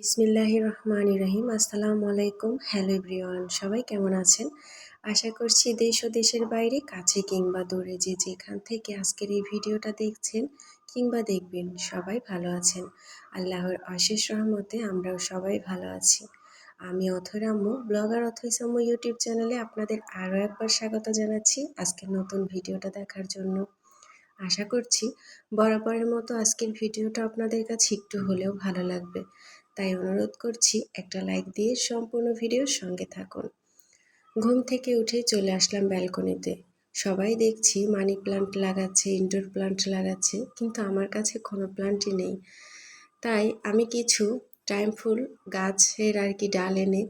বিসমিল্লাহ রহমান রহিম আসসালামু আলাইকুম হ্যালো এভরিওয়ান, সবাই কেমন আছেন? আশা করছি দেশ ও দেশের বাইরে, কাছে কিংবা দূরে যে যেখান থেকে আজকের এই ভিডিওটা দেখছেন কিংবা দেখবেন, সবাই ভালো আছেন। আল্লাহর অশেষ রহমতে আমরাও সবাই ভালো আছি। আমি অথরাম্মু ব্লগার অথৈসাম্মু ইউটিউব চ্যানেলে আপনাদের আরও একবার স্বাগত জানাচ্ছি আজকের নতুন ভিডিওটা দেখার জন্য। আশা করছি বরাবরের মতো আজকের ভিডিওটা আপনাদের কাছে একটু হলেও ভালো লাগবে। তাই অনুরোধ করছি একটা লাইক দিয়ে সম্পূর্ণ ভিডিওর সঙ্গে থাকুন। ঘুম থেকে উঠে চলে আসলাম ব্যালকনিতে। সবাই দেখছি মানি প্লান্ট লাগাচ্ছে, ইনডোর প্লান্ট লাগাচ্ছে, কিন্তু আমার কাছে কোনো প্লান্টই নেই। তাই আমি কিছু টাইম ফুল গাছের আর কি ডাল এনে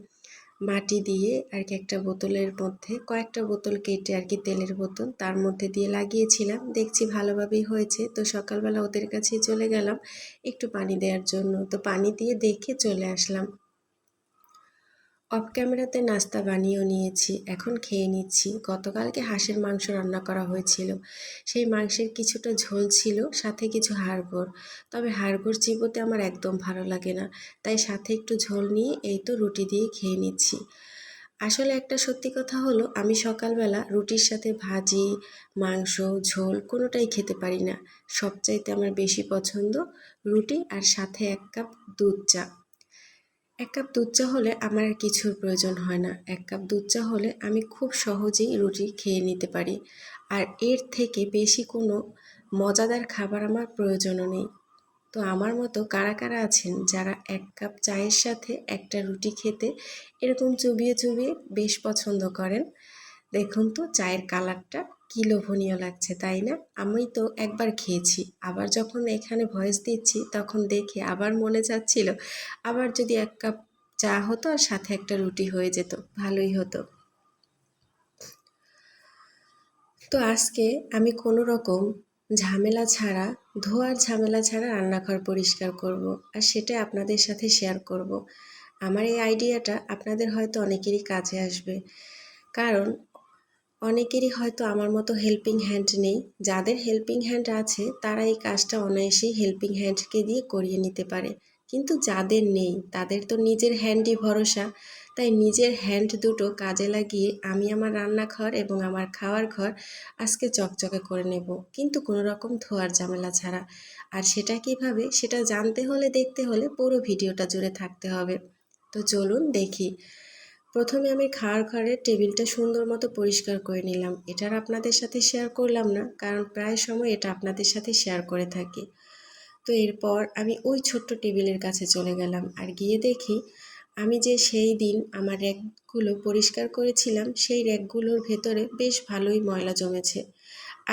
মাটি দিয়ে আর কি একটা বোতলের মধ্যে, কয়েকটা বোতল কেটে আর কি তেলের বোতল তার মধ্যে দিয়ে লাগিয়েছিলাম। দেখছি ভালোভাবেই হয়েছে। তো সকালবেলা ওদের কাছে চলে গেলাম একটু পানি দেওয়ার জন্য। তো পানি দিয়ে দেখে চলে আসলাম। অফ ক্যামেরাতে নাস্তা বানিয়েও নিয়েছি, এখন খেয়ে নিচ্ছি। গতকালকে হাঁসের মাংস রান্না করা হয়েছিল। সেই মাংসের কিছুটা ঝোল ছিল, সাথে কিছু হাড়গোড়। তবে হাড়গোড় চিবোতে আমার একদম ভালো লাগে না, তাই সাথে একটু ঝোল নিয়ে এই তো রুটি দিয়ে খেয়ে নিচ্ছি। আসলে একটা সত্যি কথা হলো, আমি সকালবেলা রুটির সাথে ভাজি, মাংস, ঝোল কোনোটাই খেতে পারি না। সবচাইতে আমার বেশি পছন্দ রুটি আর সাথে এক কাপ দুধ চা। এক কাপ দুধ চা হলে আমার আর কিছুর প্রয়োজন হয় না। এক কাপ দুধ চা হলে আমি খুব সহজেই রুটি খেয়ে নিতে পারি। আর এর থেকে বেশি কোনো মজাদার খাবার আমার প্রয়োজনও নেই। তো আমার মতো কারা কারা আছেন যারা এক কাপ চায়ের সাথে একটা রুটি খেতে এরকম চুবিয়ে চুবিয়ে বেশ পছন্দ করেন? দেখুন তো চায়ের কালারটা। কী লোভনীয় লাগছে, তাই না আমি তো একবার খেয়েছি আবার যখন এখানে ভয়েস দিচ্ছি, তখন দেখে আবার মনে চাচ্ছিল আবার যদি এক কাপ চা হতো আর সাথে একটা রুটি হয়ে যেত, ভালোই হতো তো আজকে আমি কোনো রকম ঝামেলা ছাড়া, ধোয়ার ঝামেলা ছাড়া রান্নাঘর পরিষ্কার করব। আর সেটা আপনাদের সাথে শেয়ার করব। আমার এই আইডিয়াটা আপনাদের হয়তো অনেকেরই কাজে আসবে কারণ অনেকেরই হয়তো আমার মতো হেল্পিং হ্যান্ড নেই। যাদের হেল্পিং হ্যান্ড আছে, তারা এই কাজটা অনায়াসেই হেল্পিং হ্যান্ডকে দিয়ে করিয়ে নিতে পারে। কিন্তু যাদের নেই, তাদের তো নিজের হ্যান্ডই ভরসা। তাই নিজের হ্যান্ড দুটো কাজে লাগিয়ে আমি আমার রান্নাঘর এবং আমার খাওয়ার ঘর আজকে চকচকে করে নেব। কিন্তু কোনো রকম ধোয়ার ঝামেলা ছাড়া। আর সেটা কীভাবে, সেটা জানতে হলে, দেখতে হলে পুরো ভিডিওটা জুড়ে থাকতে হবে। তো চলুন দেখি। প্রথমে আমি খাওয়ার ঘরের টেবিলটা সুন্দর মতো পরিষ্কার করে নিলাম। এটার আপনাদের সাথে শেয়ার করলাম না, কারণ প্রায় সময় এটা আপনাদের সাথে শেয়ার করে থাকি। তো এরপর আমি ওই ছোট্ট টেবিলের কাছে চলে গেলাম আর গিয়ে দেখি আমি যে সেই দিন আমার র্যাকগুলো পরিষ্কার করেছিলাম, সেই র্যাকগুলোর ভেতরে বেশ ভালোই ময়লা জমেছে।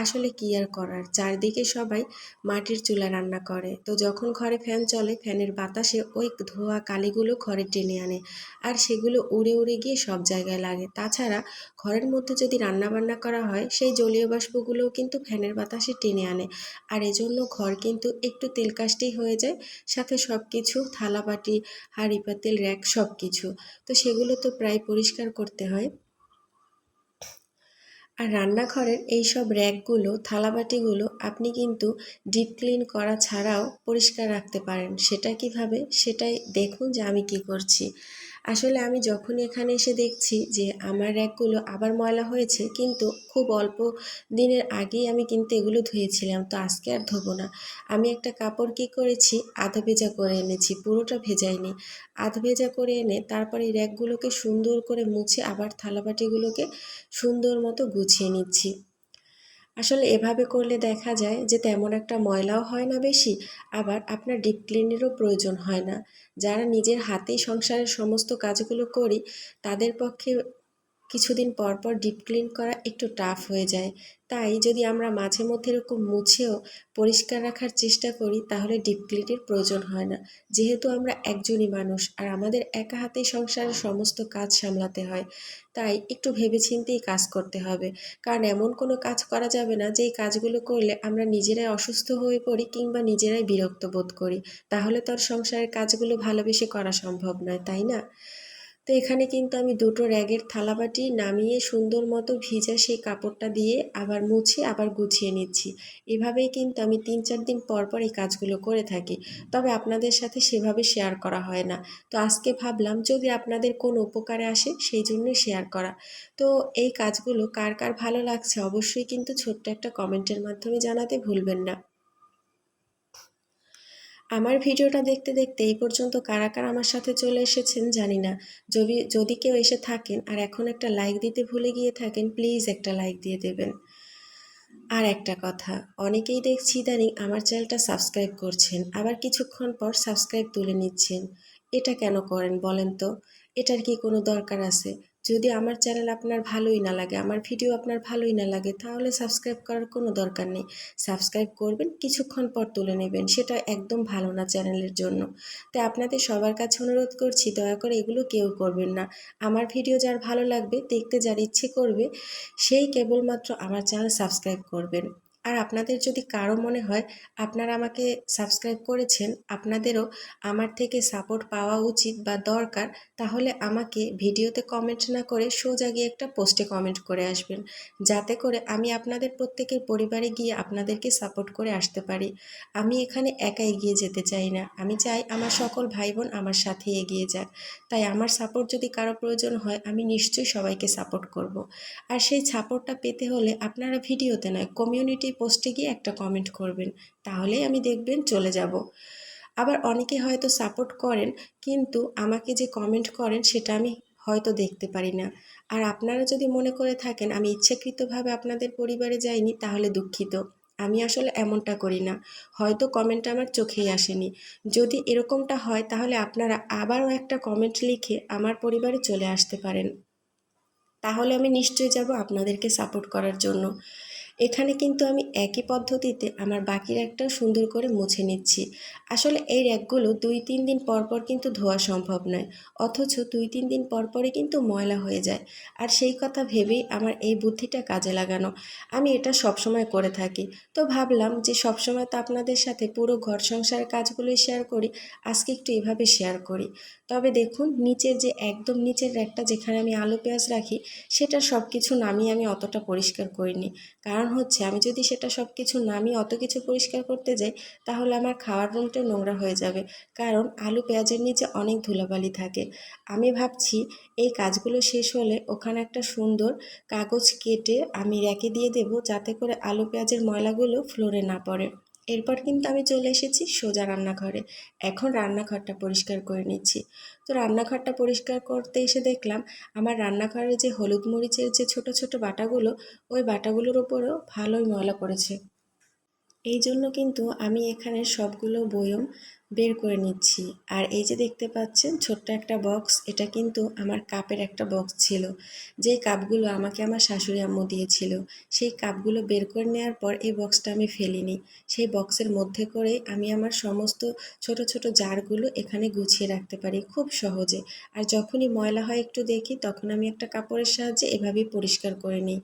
আসলে কি আর করার? চারদিকে সবাই মাটির চুলা রান্না করে। তো যখন ঘরে ফ্যান চলে, ফ্যানের বাতাসে ওই ধোয়া কালিগুলো ঘরে টেনে আনে আর সেগুলো উড়ে উড়ে গিয়ে সব জায়গায় লাগে। তাছাড়া ঘরের মধ্যে যদি রান্না বান্না করা হয়, সেই জলীয় বাষ্পগুলোও কিন্তু ফ্যানের বাতাসে টেনে আনে। আর এজন্য ঘর কিন্তু একটু তেলকাষ্টেই হয়ে যায়, সাথে সব কিছু থালাবাটি হাঁড়ি পাতিল র্যাক সব কিছু তো সেগুলো তো প্রায় পরিষ্কার করতে হয়। আর রান্নাঘরের এই সব র্যাকগুলো, থালাবাটিগুলো আপনি কিন্তু ডিপ ক্লিন করা ছাড়াও পরিষ্কার রাখতে পারেন। সেটা কীভাবে? সেটাই দেখুন যে আমি কি করছি। আসলে আমি যখন এখানে এসে দেখছি যে আমার র্যাকগুলো আবার ময়লা হয়েছে, কিন্তু খুব অল্প দিনের আগেই আমি কিন্তু এগুলো ধুয়েছিলাম। তো আজকে আর ধোবো না। আমি একটা কাপড় কী করেছি? আধা ভেজা করে এনেছি, পুরোটা ভেজাইনি। আধ ভেজা করে এনে তারপরে র্যাকগুলোকে সুন্দর করে মুছে আবার থালাবাটিগুলোকে সুন্দর মতো গুছিয়ে নিচ্ছি। আসলে এভাবে করলে দেখা যায় যে তেমন একটা ময়লাও হয় না বেশি, আবার আপনার ডিপ ক্লিনেরও প্রয়োজন হয় না। যারা নিজের হাতেই সংসারের সমস্ত কাজগুলো করি, তাদের পক্ষে কিছুদিন পর পর ডিপ ক্লিন করা একটু টাফ হয়ে যায়। তাই যদি আমরা মাঝে মধ্যে এরকম মুছেও পরিষ্কার রাখার চেষ্টা করি, তাহলে ডিপ ক্লিনের প্রয়োজন হয় না। যেহেতু আমরা একজনই মানুষ, আর আমাদের একা হাতেই সংসারের সমস্ত কাজ সামলাতে হয়, তাই একটু ভেবেচিন্তেই কাজ করতে হবে। কারণ এমন কোনো কাজ করা যাবে না, যেই কাজগুলো করলে আমরা নিজেরাই অসুস্থ হয়ে পড়ি কিংবা নিজেরাই বিরক্ত বোধ করি। তাহলে তো আর সংসারের কাজগুলো ভালোবেসে করা সম্ভব নয়, তাই না? তো এখানে কিন্তু আমি দুটো র্যাগের থালাবাটি নামিয়ে সুন্দর মতো ভিজা সেই কাপড়টা দিয়ে আবার মুছে আবার গুছিয়ে নিচ্ছি। এভাবেই কিন্তু আমি তিন চার দিন পর পর এই কাজগুলো করে থাকি। তবে আপনাদের সাথে সেভাবে শেয়ার করা হয় না। তো আজকে ভাবলাম যদি আপনাদের কোনো উপকারে আসে সেই জন্যই শেয়ার করা। তো এই কাজগুলো কার কার ভালো লাগছে অবশ্যই কিন্তু ছোট্ট একটা কমেন্টের মাধ্যমে জানাতে ভুলবেন না। আমার ভিডিওটা দেখতে দেখতে এই পর্যন্ত কারা কারা আমার সাথে চলে এসেছেন জানি না। যদি যদি কেউ এসে থাকেন আর এখন একটা লাইক দিতে ভুলে গিয়ে থাকেন প্লিজ একটা লাইক দিয়ে দেবেন। আর একটা কথা, অনেকেই দেখছি ইদানিং আমার চ্যানেলটা সাবস্ক্রাইব করছেন, আবার কিছুক্ষণ পর সাবস্ক্রাইব তুলে নিচ্ছেন। এটা কেন করেন বলেন তো? এটার কি কোনো দরকার আছে? যদি আমার চ্যানেল আপনার ভালোই না লাগে, আমার ভিডিও আপনার ভালোই না লাগে, তাহলে সাবস্ক্রাইব করার কোনো দরকার নেই। সাবস্ক্রাইব করবেন, কিছুক্ষণ পর তুলে নেবেন, সেটা একদম ভালো না চ্যানেলের জন্য। তাই আপনাদের সবার কাছে অনুরোধ করছি, দয়া করে এগুলো কেউ করবেন না। আমার ভিডিও যার ভালো লাগবে, দেখতে যার ইচ্ছে করবে, সেই কেবলমাত্র আমার চ্যানেল সাবস্ক্রাইব করবেন। আর আপনাদের যদি কারও মনে হয় আপনারা আমাকে সাবস্ক্রাইব করেছেন, আপনাদেরও আমার থেকে সাপোর্ট পাওয়া উচিত বা দরকার, তাহলে আমাকে ভিডিওতে কমেন্ট না করে সোজা গিয়ে একটা পোস্টে কমেন্ট করে আসবেন। যাতে করে আমি আপনাদের প্রত্যেকের পরিবারে গিয়ে আপনাদেরকে সাপোর্ট করে আসতে পারি। আমি এখানে একা এগিয়ে যেতে চাই না। আমি চাই আমার সকল ভাই বোন আমার সাথে এগিয়ে যাক। তাই আমার সাপোর্ট যদি কারও প্রয়োজন হয়, আমি নিশ্চয়ই সবাইকে সাপোর্ট করব। আর সেই সাপোর্টটা পেতে হলে আপনারা ভিডিওতে নয় কমিউনিটি পোস্টে গিয়ে একটা কমেন্ট করবেন, তাহলেই আমি দেখবেন চলে যাব। আবার অনেকে হয়তো সাপোর্ট করেন, কিন্তু আমাকে যে কমেন্ট করেন সেটা আমি হয়তো দেখতে পারি না। আর আপনারা যদি মনে করে থাকেন, আমি ইচ্ছাকৃতভাবে আপনাদের পরিবারে যাইনি, তাহলে দুঃখিত। আমি আসলে এমনটা করি না। হয়তো কমেন্টটা আমার চোখেই আসেনি। যদি এরকমটা হয়, তাহলে আপনারা আবারও একটা কমেন্ট লিখে আমার পরিবারে চলে আসতে পারেন। তাহলে আমি নিশ্চয়ই যাব আপনাদেরকে সাপোর্ট করার জন্য। এখানে কিন্তু আমি একই পদ্ধতিতে আমার বাকি র্যাকটা সুন্দর করে মুছে নিচ্ছি। আসলে এই র্যাকগুলো দুই তিন দিন পর পর কিন্তু ধোয়া সম্ভব নয়, অথচ দুই তিন দিন পর পরই কিন্তু ময়লা হয়ে যায়। আর সেই কথা ভেবেই আমার এই বুদ্ধিটা কাজে লাগানো। আমি এটা সবসময় করে থাকি। তো ভাবলাম যে সবসময় তো আপনাদের সাথে পুরো ঘর সংসারের কাজগুলোই শেয়ার করি, আজকে একটু এভাবে শেয়ার করি। তবে দেখুন, নিচের যে একদম নিচের র্যাকটা যেখানে আমি আলু পেঁয়াজ রাখি সেটা সব কিছু নামিয়ে আমি অতটা পরিষ্কার করিনি। কারণ হচ্ছে আমি যদি সেটা সব কিছু নামিয়ে অত কিছু পরিষ্কার করতে যাই, তাহলে আমার খাওয়ার রুমটা নোংরা হয়ে যাবে। কারণ আলু পেঁয়াজের নিচে অনেক ধুলাবালি থাকে। আমি ভাবছি এই কাজগুলো শেষ হলে ওখানে একটা সুন্দর কাগজ কেটে আমি র্যাকে দিয়ে দেব, যাতে করে আলু পেঁয়াজের ময়লাগুলো ফ্লোরে না পড়ে। এরপর কিন্তু আমি চলে এসেছি সোজা রান্নাঘরে। এখন রান্নাঘরটা পরিষ্কার করে নিচ্ছি। তো রান্নাঘরটা পরিষ্কার করতে এসে দেখলাম, আমার রান্নাঘরে যে হলুদ মরিচের যে ছোট ছোট বাটাগুলো, ওই বাটাগুলোর ওপরেও ভালোই ময়লা পড়েছে। এই জন্য কিন্তু আমি এখানে সবগুলো বয়ম বের করে নিচ্ছি। আর এই যে দেখতে পাচ্ছেন, ছোট্ট একটা বক্স, এটা কিন্তু আমার কাপের একটা বক্স ছিল। যে কাপগুলো আমাকে আমার শাশুড়ি আম্মু দিয়েছিল, সেই কাপগুলো বের করে নেওয়ার পর এই বক্সটা আমি ফেলিনি। সেই বক্সের মধ্যে করে আমি আমার সমস্ত ছোট ছোট জারগুলো এখানে গুছিয়ে রাখতে পারি খুব সহজে। আর যখনই ময়লা হয় একটু দেখি, তখন আমি একটা কাপড়ের সাহায্যে এভাবেই পরিষ্কার করে নিই।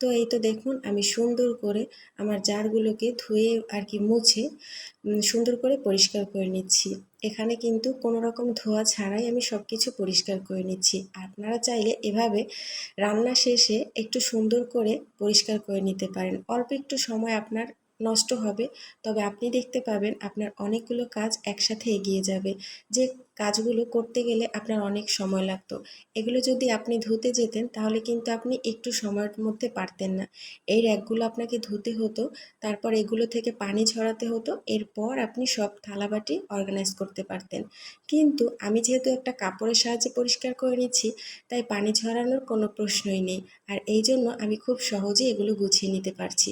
তো এই তো দেখুন, আমি সুন্দর করে আমার জারগুলোকে ধুয়ে আর কি মুছে সুন্দর করে পরিষ্কার করে নিচ্ছি। এখানে কিন্তু কোনো রকম ধোয়া ছাড়াই আমি সব কিছু পরিষ্কার করে নিচ্ছি। আপনারা চাইলে এভাবে রান্না শেষে একটু সুন্দর করে পরিষ্কার করে নিতে পারেন। অল্প একটু সময় আপনার নষ্ট হবে, তবে আপনি দেখতে পাবেন আপনার অনেকগুলো কাজ একসাথে এগিয়ে যাবে। যে কাজগুলো করতে গেলে আপনার অনেক সময় লাগতো। এগুলো যদি আপনি ধুতে যেতেন, তাহলে কিন্তু আপনি একটু সময়ের মধ্যে পারতেন না। এই র্যাকগুলো আপনাকে ধুতে হতো, তারপর এগুলো থেকে পানি ছড়াতে হতো, এরপর আপনি সব থালাবাটি অর্গানাইজ করতে পারতেন। কিন্তু আমি যেহেতু একটা কাপড়ের সাহায্যে পরিষ্কার করে নিচ্ছি, তাই পানি ছড়ানোর কোনো প্রশ্নই নেই। আর এই জন্য আমি খুব সহজেই এগুলো গুছিয়ে নিতে পারছি।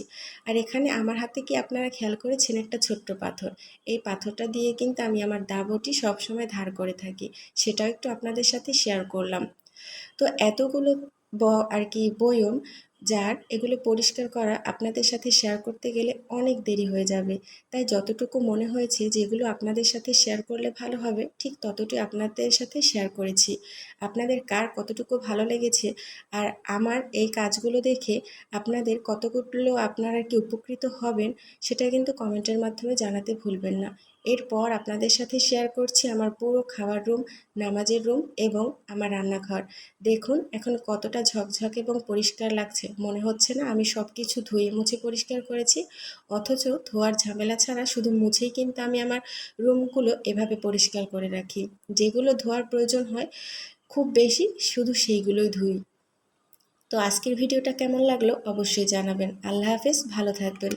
আর এখানে আমার হাতে কি আপনারা খেয়াল করেছেন একটা ছোট্ট পাথর? এই পাথরটা দিয়ে কিন্তু আমি আমার দাবটি সবসময় ধার করে থাকি। সেটাও একটু আপনাদের সাথে শেয়ার করলাম। তো এতগুলো ব আর কি বয়ম, যার এগুলো পরিষ্কার করা আপনাদের সাথে শেয়ার করতে গেলে অনেক দেরি হয়ে যাবে। তাই যতটুকু মনে হয়েছে যেগুলো আপনাদের সাথে শেয়ার করলে ভালো হবে, ঠিক ততটুকু আপনাদের সাথে শেয়ার করেছি। আপনাদের কার কতটুকু ভালো লেগেছে আর আমার এই কাজগুলো দেখে আপনাদের কতগুলো আপনারা কি উপকৃত হবেন, সেটা কিন্তু কমেন্টের মাধ্যমে জানাতে ভুলবেন না। এরপর আপনাদের সাথে শেয়ার করছি আমার পুরো খাওয়ার রুম নামাজের রুম এবং আমার রান্নাঘর। দেখুন, এখন কতটা ঝকঝক এবং পরিষ্কার লাগছে। মনে হচ্ছে না আমি সব কিছু ধুয়ে মুছে পরিষ্কার করেছি, অথচ ধোয়ার ঝামেলা ছাড়া শুধু মুছেই কিন্তু আমি আমার রুমগুলো এভাবে পরিষ্কার করে রাখি। যেগুলো ধোয়ার প্রয়োজন হয়, খুব বেশি শুধু সেইগুলোই ধুই। তো আজকের ভিডিওটা কেমন লাগল অবশ্যই জানাবেন। আল্লাহ হাফেজ, ভালো থাকবেন।